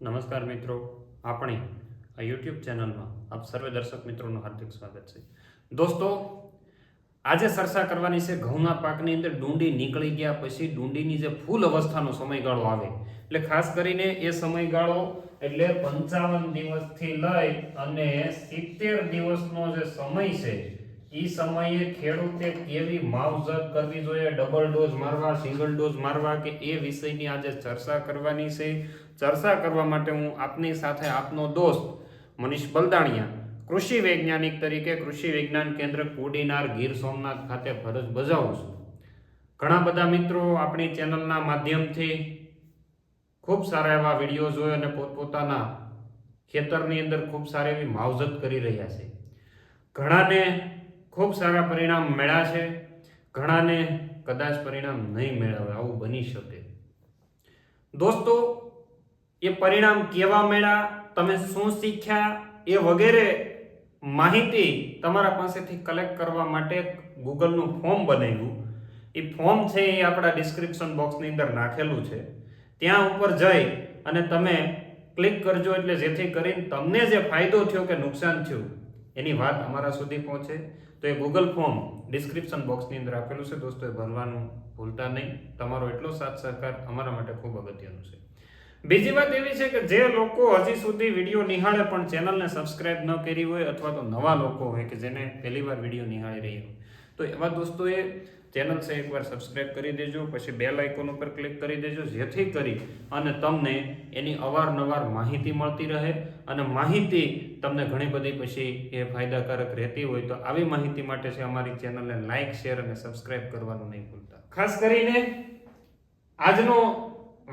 નમસ્કાર મિત્રો. આપણે આ યુટ્યુબ ચેનલમાં આપ સર્વે દર્શક મિત્રોનું હાર્દિક સ્વાગત છે. દોસ્તો, આજે ચર્ચા કરવાની છે ઘઉંના પાકની અંદર ડુંડી નીકળી ગયા પછી ડુંડીની જે ફૂલ અવસ્થાનો સમયગાળો આવે. એટલે ખાસ કરીને એ સમયગાળો એટલે પંચાવન દિવસથી લઈ અને સિત્તેર દિવસનો જે સમય છે એ સમયે ખેડૂતે કેવી માવજત કરવી જોઈએ ડબલ ડોઝ મારવા સિંગલ ડોઝ મારવા કે એ વિષયની આજે ચર્ચા કરવાની છે. ચર્ચા કરવા માટે હું આપની સાથે આપનો દોસ્ત મનીષ બલદાણિયા, કૃષિ વૈજ્ઞાનિક તરીકે કૃષિ વિજ્ઞાન કેન્દ્ર કોડીનાર ગીર સોમનાથ ખાતે ફરજ બજાવું છું. ઘણા બધા મિત્રો આપણી ચેનલના માધ્યમથી ખૂબ સારા એવા વીડિયો જોઈ અને પોતપોતાના ખેતરની અંદર ખૂબ સારી એવી માવજત કરી રહ્યા છે. ઘણાને ખૂબ સારા પરિણામ મળ્યા છે. ઘણાને કદાચ પરિણામ નહીં મેળવે આવું બની શકે. દોસ્તો, એ પરિણામ કેવા મળ્યા, તમે શું શીખ્યા, એ વગેરે માહિતી તમારા પાસેથી કલેક્ટ કરવા માટે ગૂગલનું ફોર્મ બનાવ્યું. એ ફોર્મ છે એ આપણા ડિસ્ક્રિપ્શન બોક્સની અંદર નાખેલું છે. ત્યાં ઉપર જઈ અને તમે ક્લિક કરજો એટલે જેથી કરીને તમને જે ફાયદો થયો કે નુકસાન થયું, એની વાત અમારા સુધી પહોંચે. તો એ ગૂગલ ફોર્મ ડિસ્ક્રિપ્શન બોક્સની અંદર આપેલું છે. દોસ્તો, એ ભરવાનું ભૂલતા નહીં. તમારો એટલો સાથ સહકાર અમારા માટે ખૂબ અગત્યનું છે. બીજી વાત એવી છે કે જે લોકો હજી સુધી વીડિયો નિહાળે પણ ચેનલને સબસ્ક્રાઇબ ન કરી હોય અથવા તો નવા લોકો હોય કે જેને પહેલી વાર વીડિયો નિહાળી રહી હોય. તો એવા દોસ્તોએ ચેનલ છે, એકવાર સબસ્ક્રાઇબ કરી દેજો, પછી બેલ આઇકોન ઉપર ક્લિક કરી દેજો, જેથી કરી અને તમને એની અવારનવાર માહિતી મળતી રહે અને માહિતી તમને ઘણી બધી પછી એ ફાયદાકારક રહેતી હોય તો આવી માહિતી માટે છે અમારી ચેનલને લાઇક શેર અને સબસ્ક્રાઇબ કરવાનું નહીં ભૂલતા. ખાસ કરીને આજનો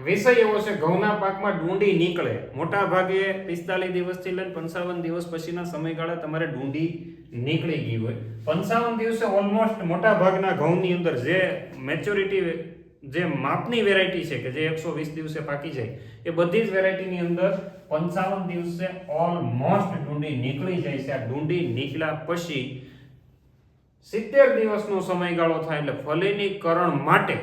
વિષય એવો છે, ઘઉંના પાકમાં ડુંડી નીકળે. મોટા ભાગે પિસ્તાલીસ દિવસથી લઈને પંચાવન દિવસ પછીના સમયગાળા તમારે ડુંડી નીકળી ગઈ હોય. પંચાવન દિવસે ઓલમોસ્ટ મોટા ભાગના ઘઉંની અંદર જે મેચ્યોરિટી જે માપની વેરાયટી છે કે જે એકસો વીસ દિવસે પાકી જાય, એ બધી જ વેરાયટીની અંદર પંચાવન દિવસે ઓલમોસ્ટ ડુંડી નીકળી જાય છે. આ ડુંડી નીકળ્યા પછી સિત્તેર દિવસનો સમયગાળો થાય એટલે ફલીનીકરણ માટે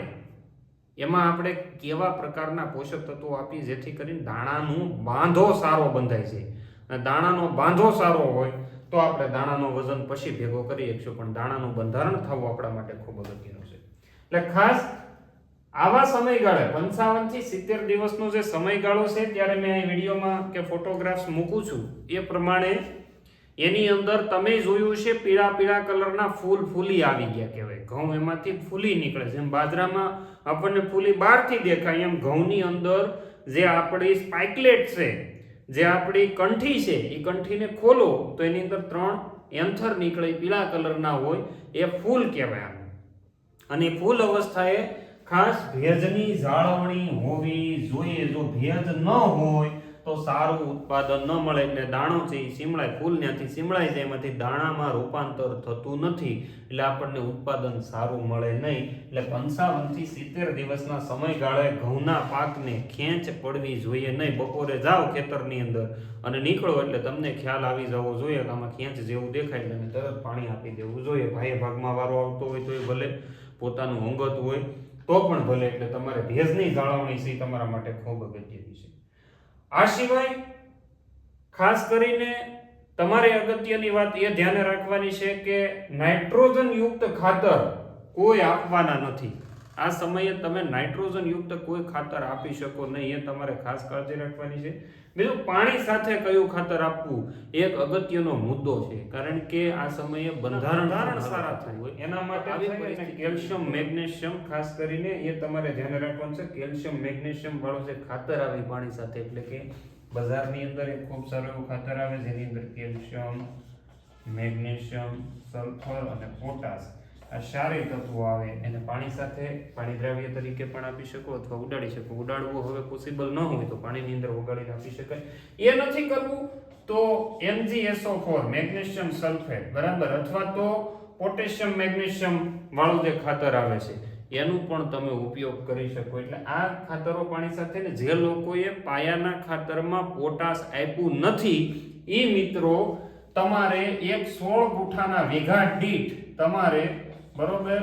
એમાં આપણે કેવા પ્રકારના પોષક તત્વો આપીએ જેથી કરીને દાણાનું બાંધો સારો બંધાય છે. અને દાણાનો બાંધો સારો હોય તો આપણે દાણાનો વજન પછી ભેગો કરી શકશું, પણ દાણાનું બંધારણ થવું આપણા માટે ખૂબ અગત્યનું છે. એટલે ખાસ આવા સમયગાળે, પંચાવનથી સિત્તેર દિવસનો જે સમયગાળો છે, ત્યારે મેં અહીં વિડીયોમાં કે ફોટોગ્રાફ્સ મૂકું છું, એ પ્રમાણે એની અંદર તમે જોયું છે, પીળા પીળા કલરના ફૂલ ફૂલી આવી ગયા કહેવાય ઘઉં એમાંથી ફૂલી નીકળે છે એમ બાજરામાં આપણને ફૂલી બહારથી દેખાય, એમ ઘઉંની અંદર જે આપણી સ્પાઇકલેટ છે, જે આપણી કંઠી છે, એ કંઠીને ખોલો, તો એની અંદર ત્રણ એન્થર નીકળે, પીળા કલરના હોય, એ ફૂલ કહેવાય. અને ફૂલ અવસ્થાએ ખાસ ભેજની જાળવણી હોવી જોઈએ. જો ભેજ ન હોય તો સારું ઉત્પાદન ન મળે એટલે દાણો છે એ સીમળાય. ફૂલ ત્યાંથી સીમળાય જાય, એમાંથી દાણામાં રૂપાંતર થતું નથી. એટલે આપણને ઉત્પાદન સારું મળે નહીં. એટલે પંચાવનથી સિત્તેર દિવસના સમયગાળે ઘઉંના પાકને ખેંચ પડવી જોઈએ નહીં. બપોરે જાઓ ખેતરની અંદર અને નીકળો એટલે તમને ખ્યાલ આવી જવો જોઈએ કે આમાં ખેંચ જેવું દેખાય એટલે તરત પાણી આપી દેવું જોઈએ. ભાઈ ભાગમાં વારો આવતો હોય તો એ ભલે પોતાનું અંગત હોય. તો પણ ભલે એટલે તમારે ભેજની જાળવણી છે તમારા માટે ખૂબ અગત્યની છે. આ સિવાય ખાસ કરીને તમારે અગત્યની વાત એ ધ્યાને રાખવાની છે કે નાઇટ્રોજન યુક્ત ખાતર કોઈ આપવાના નથી. આ સમયે તમે નાઇટ્રોજન યુક્ત કોઈ ખાતર આપી શકો નહીં એ તમારે ખાસ કાળજી રાખવાની છે. બીજું પાણી સાથે કયું ખાતર આપવું એક અગત્યનો મુદ્દો છે કારણ કે આ સમયે બંધારણ સારા થયું. હોય. એના માટે કેલ્શિયમ મેગ્નેશિયમ ખાસ કરીને એ તમારે ધ્યાન રાખવાનું છે કેલ્શિયમ મેગ્નેશિયમ વાળું જે ખાતર આવે પાણી સાથે એટલે કે બજારની અંદર એક ખૂબ સારું એવું ખાતર આવે જેની અંદર કેલ્શિયમ મેગ્નેશિયમ સલ્ફર અને પોટાશ આ સારી તત્વો આવે, એને પાણી સાથે પાણી દ્રાવ્ય તરીકે પણ આપી શકો અથવા ઉડાડી શકો. ઉડાડવું હવે પોસિબલ ન હોય તો પાણીની અંદર ઓગાળીને આપી શકાય. એ નથી કરવું તો MgSO4 મેગ્નેશિયમ સલ્ફેટ, બરાબર? અથવા તો પોટેશિયમ, મેગ્નેશિયમ વાળું જે ખાતર આવે છે, એનું પણ તમે ઉપયોગ કરી શકો. એટલે આ ખાતરો પાણી સાથે ને જે લોકોએ પાયાના ખાતરમાં પોટાશ આપ્યું નથી એ મિત્રો તમારે એક સોળ ગુઠાના વીઘા દીઠ તમારે બરોબર?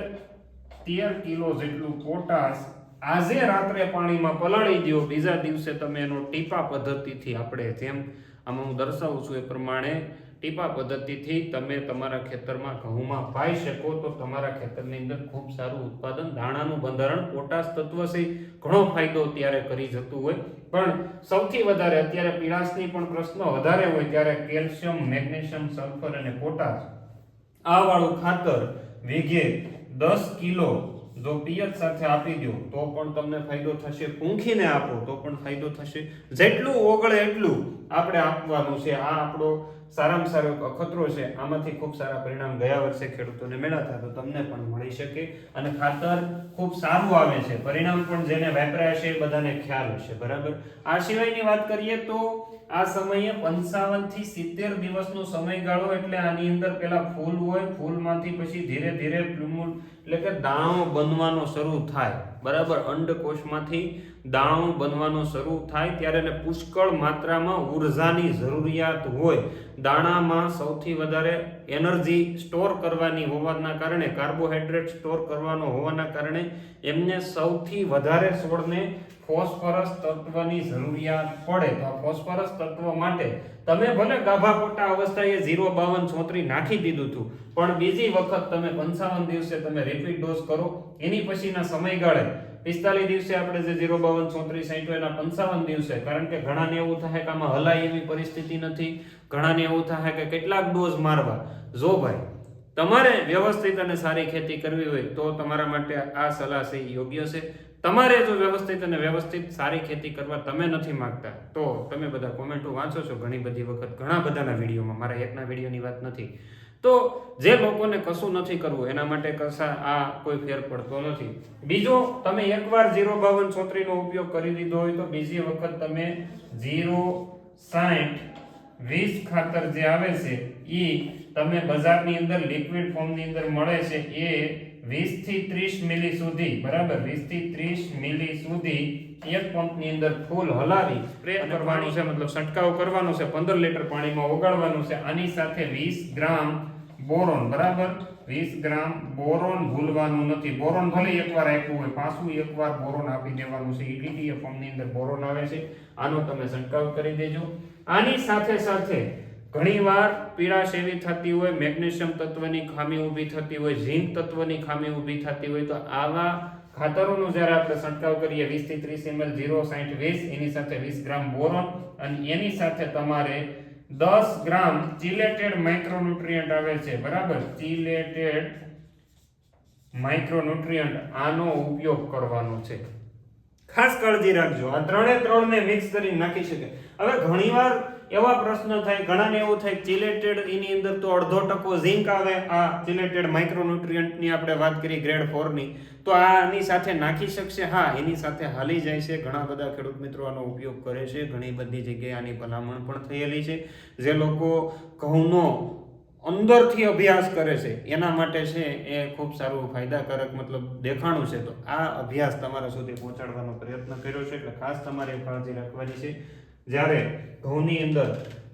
તેર કિલો જેટલું પોટાશ આજે રાત્રે પાણીમાં પલાળી દો બીજા દિવસે તમે એનો ટીપા પદ્ધતિથી આપણે જેમ આમાં હું દર્શાવું છું એ પ્રમાણે ટીપા પદ્ધતિથી તમે તમારા ખેતરમાં ઘઉંમાં પાઈ શકો તો તમારા ખેતરની અંદર ખૂબ સારું ઉત્પાદન, દાણાનું બંધારણ, પોટાશ તત્વ ઘણો ફાયદો ત્યારે કરી જતું હોય. પણ સૌથી વધારે અત્યારે પીળાશની પણ પ્રશ્નો વધારે હોય ત્યારે કેલ્શિયમ, મેગ્નેશિયમ, સલ્ફર અને પોટાશ. આ વાળું ખાતર વીઘે દસ કિલો જો પિયત સાથે આપી દો, તો પણ તમને ફાયદો થશે. પૂંખીને આપો, તો પણ ફાયદો થશે. જેટલું ઓગળે એટલું આપણે આપવાનું છે. આ આપણો સારામાં સારો એક અખતરો છે, આમાંથી ખૂબ સારા પરિણામ ગયા વર્ષે ખેડૂતોને મેળવતા તો તમને પણ મળી શકે અને ખાતર ખૂબ સારું આવે છે. પરિણામ પણ જેને વાપરાય છે એ બધાને ખ્યાલ હશે, બરાબર? આ સિવાયની વાત કરીએ તો આ સમયે પંચાવનથી સિત્તેર દિવસનો સમયગાળો એટલે આની અંદર પેલા ફૂલ હોય, ફૂલમાંથી પછી ધીરે ધીરે પ્લુમૂલ એટલે કે દાણો બનવાનો શરૂ થાય, બરાબર? અંડકોષમાંથી દાણો બનવાનો શરૂ થાય ત્યારે એને પુષ્કળ માત્રામાં ઉર્જાની જરૂરિયાત હોય. દાણામાં સૌથી વધારે એનર્જી સ્ટોર કરવાની હોવાના કારણે કાર્બોહાઈડ્રેટ સ્ટોર કરવાનો હોવાના કારણે એમને સૌથી વધારે છોડને ફોસ્ફરસ તત્વની જરૂરિયાત પડે. તો આ ફોસ્ફરસ તત્વ માટે તમે ભલે ગાભા પોટા અવસ્થાએ ઝીરો, બાવન, છોતરી નાખી દીધું હતું, પણ બીજી વખત તમે પંચાવન દિવસે તમે રિપીટ ડોઝ કરો, એની પછીના સમયગાળે પિસ્તાલીસ દિવસે આપણે જે ઝીરો બાવન, ચોત્રીસ સાઠ એના પંચાવન દિવસે, કારણ કે ઘણાને એવું થાય કે આમાં હલાય એવી પરિસ્થિતિ નથી, ઘણાને એવું થાય કે કેટલાક ડોઝ મારવા. જો ભાઈ, તમારે વ્યવસ્થિત અને સારી ખેતી કરવી હોય તો તમારા માટે આ સલાહ છે યોગ્ય છે. તમારે જો વ્યવસ્થિત અને વ્યવસ્થિત સારી ખેતી કરવા તમે નથી માંગતા, તો તમે બધા કોમેન્ટો વાંચો છો. ઘણી બધી વખત ઘણા બધાના વિડીયોમાં મારા એકના વિડીયોની વાત નથી. તો જે લોકોને કશું નથી કરવું, એના માટે કશા આ કોઈ ફેર પડતો નથી. બીજો, તમે એકવાર ઝીરો બાવન છોતરીનો ઉપયોગ કરી દીધો હોય તો બીજી વખત તમે જીરો સાઠ વીસ ખાતર જે આવે છે એ તમે બજારની અંદર લિક્વિડ ફોર્મની અંદર મળે છે, એ વીસથી ત્રીસ મિલી સુધી બરાબર? વીસથી ત્રીસ મિલી સુધી એક પંપની અંદર ફૂલ હલાવી સ્પ્રે કરવાનું છે મતલબ છંટકાવ કરવાનો છે પંદર લીટર પાણીમાં ઓગાળવાનું છે આની સાથે વીસ ગ્રામ બોરોન બરાબર? વીસ ગ્રામ બોરોન ભૂલવાનું નથી. બોરોન ભલે એકવાર આપ્યું હોય પાછું એકવાર બોરોન આપી દેવાનું છે. ઈડીટીએ ફોર્મની અંદર બોરોન આવે છે. આનો તમે છંટકાવ કરી દેજો. આની સાથે સાથે ઘણીવાર પીડાશ એવી થતી હોય, મેગ્નેશિયમ તત્વની ખામી ઊભી થતી હોય, ઝીંક તત્વની ખામી ઊભી થતી હોય, તો આવા ખાતરોનો જ્યારે આપણે છંટકાવ કરીએ 20 થી ત્રીસ એમએલ જીરો સાઠ વીસ, એની સાથે વીસ ગ્રામ બોરોન, અને એની સાથે તમારે દસ ગ્રામ ચિલેટેડ માઇક્રોન્યુટ્રિયન્ટ આવે છે, બરાબર? ચિલેટેડ માઇક્રોન્યુટ્રિયન્ટ, આનો ઉપયોગ કરવાનો છે. ખાસ કાળજી રાખજો. આ ત્રણે ત્રણને મિક્સ કરી નાખી શકે. હવે ઘણીવાર એવા પ્રશ્ન થાય, ઘણાને એવું થાય ચિલેટેડ એની અંદર તો અડધો ટકો ઝિંક આવે. આ ચિલેટેડ માઇક્રોન્યુટ્રિયન્ટની આપણે વાત કરી ગ્રેડ ફોરની તો આની સાથે નાખી શકશે? હા, એની સાથે હાલી જાય છે. ઘણા બધા ખેડૂત મિત્રો આનો ઉપયોગ કરે છે. ઘણી બધી જગ્યાએ આની ભલામણ પણ થયેલી છે. જે લોકો ઘઉંનો અંદરથી અભ્યાસ કરે છે, એના માટે છે એ ખૂબ સારું ફાયદાકારક મતલબ દેખાણું છે. તો આ અભ્યાસ તમારા સુધી પહોંચાડવાનો પ્રયત્ન કર્યો છે. એટલે ખાસ તમારે કાળજી રાખવાની છે. જ્યારે ઘઉંની અંદર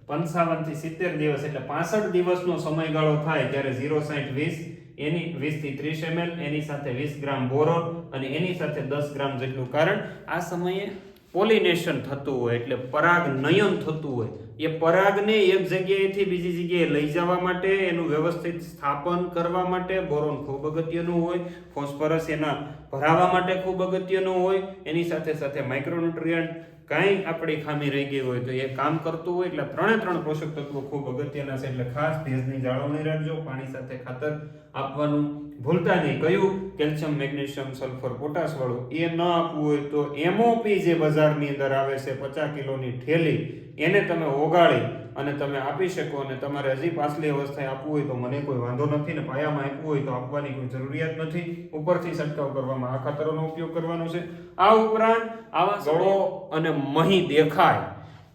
પંચાવનથી સિત્તેર દિવસ એટલે પાસઠ દિવસનો સમયગાળો થાય ત્યારે ઝીરો સાઠ વીસ, એની વીસથી ત્રીસ એમએલ, એની સાથે વીસ ગ્રામ બોરોન અને એની સાથે દસ ગ્રામ જેટલું કારણ આ સમયે પોલિનેશન થતું હોય એટલે પરાગ નયન થતું હોય. એ પરાગને એક જગ્યાએથી બીજી જગ્યાએ લઈ જવા માટે, એનું વ્યવસ્થિત સ્થાપન કરવા માટે બોરોન ખૂબ અગત્યનું હોય, ફોસ્ફરસ એના ભરાવા માટે ખૂબ અગત્યનું હોય, એની સાથે સાથે માઇક્રોન્યુટ્રિયન્ટ કાંઈ આપણી ખામી રહી ગઈ હોય તો એ કામ કરતું હોય. એટલે ત્રણે ત્રણ પોષક તત્વો ખૂબ અગત્યના છે. એટલે ખાસ ભેજની જાળવણી રાખજો, પાણી સાથે ખાતર આપવાનું. ભૂલતા નહીં. કયું? કેલ્શિયમ, મેગ્નેશિયમ, સલ્ફર, પોટાશ વાળું. એ ન આપવું હોય તો એમઓપી જે બજારની અંદર આવે છે, પચાસ કિલોની ઠેલી, એને તમે ઓગાળી અને તમે આપી શકો અને તમારે હજી પાછલી અવસ્થાએ આપવું હોય તો મને કોઈ વાંધો નથી ને પાયામાં આપવું હોય તો આપવાની કોઈ જરૂરિયાત નથી. ઉપરથી છંટકાવ કરવામાં આ ખાતરોનો ઉપયોગ કરવાનો છે. આ ઉપરાંત આવા ગળો અને મહી દેખાય.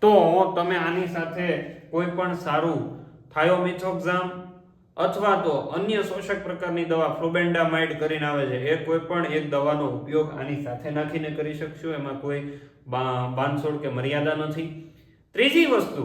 તો તમે આની સાથે કોઈ પણ સારું થાયોમિથોક્ઝામ અથવા તો અન્ય શોષક પ્રકારની દવા ફ્લોબેન્ડામાઇડ કરીને આવે છે એ કોઈ પણ એક દવાનો ઉપયોગ આની સાથે નાખીને કરી શકશો. એમાં કોઈ બાંધછોડ કે મર્યાદા નથી. ત્રીજી વસ્તુ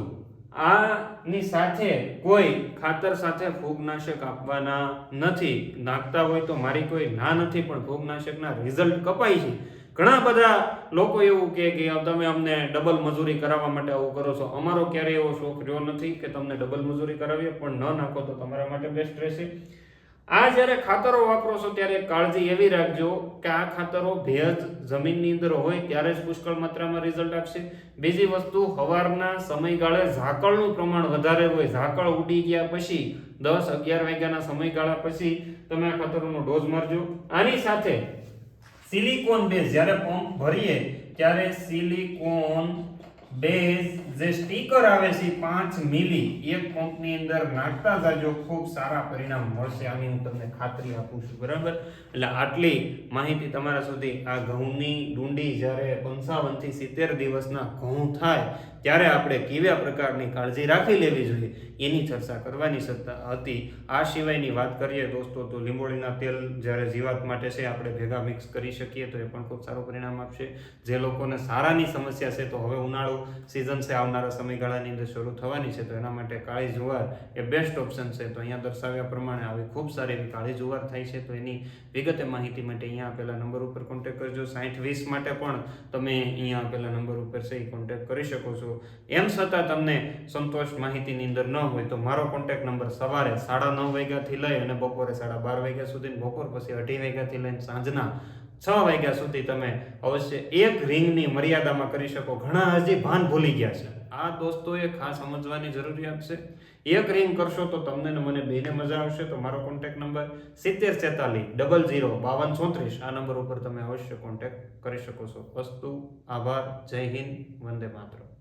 આની સાથે કોઈ ખાતર સાથે ફૂગનાશક આપવાના નથી. નાખતા હોય તો મારી કોઈ ના નથી, પણ ફૂગનાશકના રિઝલ્ટ કપાય છે. ઘણા બધા લોકો એવું કહે કે તમે અમને ડબલ મજૂરી કરાવવા માટે આવું કરો છો. અમારો ક્યારેય એવો શોખ રહ્યો નથી કે તમને ડબલ મજૂરી કરાવીએ, પણ ન નાખો તો તમારા માટે બેસ્ટ રહેશે. આ જ્યારે ખાતરો વાપરો છો ત્યારે કાળજી એવી રાખજો કે આ ખાતરો ભેજ જમીનની અંદર હોય ત્યારે જ પુષ્કળ માત્રામાં રિઝલ્ટ આપશે. બીજી વસ્તુ, હવારના સમયગાળે ઝાકળનું પ્રમાણ વધારે હોય, ઝાકળ ઉડી ગયા પછી, દસ અગિયાર વાગ્યાના સમયગાળા પછી તમે આ ખાતરોનો ડોઝ મારજો. આની સાથે સિલિકોન બેઝ જ્યારે પંપ ભરીએ ત્યારે સિલિકોન બેઝ જે સ્ટીકર આવે છે પાંચ મિલી, એક પંપની અંદર નાખતા જાજો ખૂબ સારા પરિણામ મળશે. આની હું તમને ખાતરી આપું છું, બરાબર? એટલે આટલી માહિતી તમારા સુધી આ ઘઉંની ડુંડી જ્યારે પંચાવનથી સિત્તેર દિવસના ઘઉં થાય, ત્યારે આપણે કેવા પ્રકારની કાળજી રાખી લેવી જોઈએ એની ચર્ચા કરવાની સત્તા હતી. આ સિવાયની વાત કરીએ દોસ્તો, તો લીંબોળીના તેલ જ્યારે જીવાત માટે છે, આપણે ભેગા મિક્સ કરી શકીએ તો એ પણ ખૂબ સારું પરિણામ આપશે. જે લોકોને સારાની સમસ્યા છે, તો હવે ઉનાળો સિઝન છે આવનારા સમયગાળાની અંદર શરૂ થવાની છે, તો એના માટે કાળી જુવાર એ બેસ્ટ ઓપ્શન છે. તો અહીંયા દર્શાવ્યા પ્રમાણે આવી ખૂબ સારી એવી કાળી જુવાર થાય છે, તો એની વિગતે માહિતી માટે અહીંયા આપેલા નંબર ઉપર કોન્ટેક્ટ કરજો. સાઠ વીસ માટે પણ તમે અહીંયા આપેલા નંબર ઉપર છે, એ કોન્ટેક્ટ કરી શકો છો. એમ છતાં તમને સંતોષ માહિતીની અંદર ન હોય તો મારો કોન્ટેક્ટ નંબર સવારે સાડા નવ વાગ્યાથી લઈ અને બપોરે સાડા બાર વાગ્યા સુધી બપોર પછી અઢી વાગ્યાથી લઈને સાંજના છ વાગ્યા સુધી તમે અવશ્ય એક રિંગની મર્યાદામાં કરી શકો. ઘણા હજી ભાન ભૂલી ગયા છે. આ દોસ્તોએ ખાસ સમજવાની જરૂરિયાત છે. એક રિંગ કરશો તો તમને ને મને બેને મજા આવશે. તો મારો કોન્ટેક્ટ નંબર સિત્તેર છેતાલીસ, ડબલ જીરો બાવન, ચોત્રીસ. આ નંબર ઉપર તમે અવશ્ય કોન્ટેક્ટ કરી શકો છો. વસ્તુ આભાર, જય હિન્દ, વંદે માતરમ.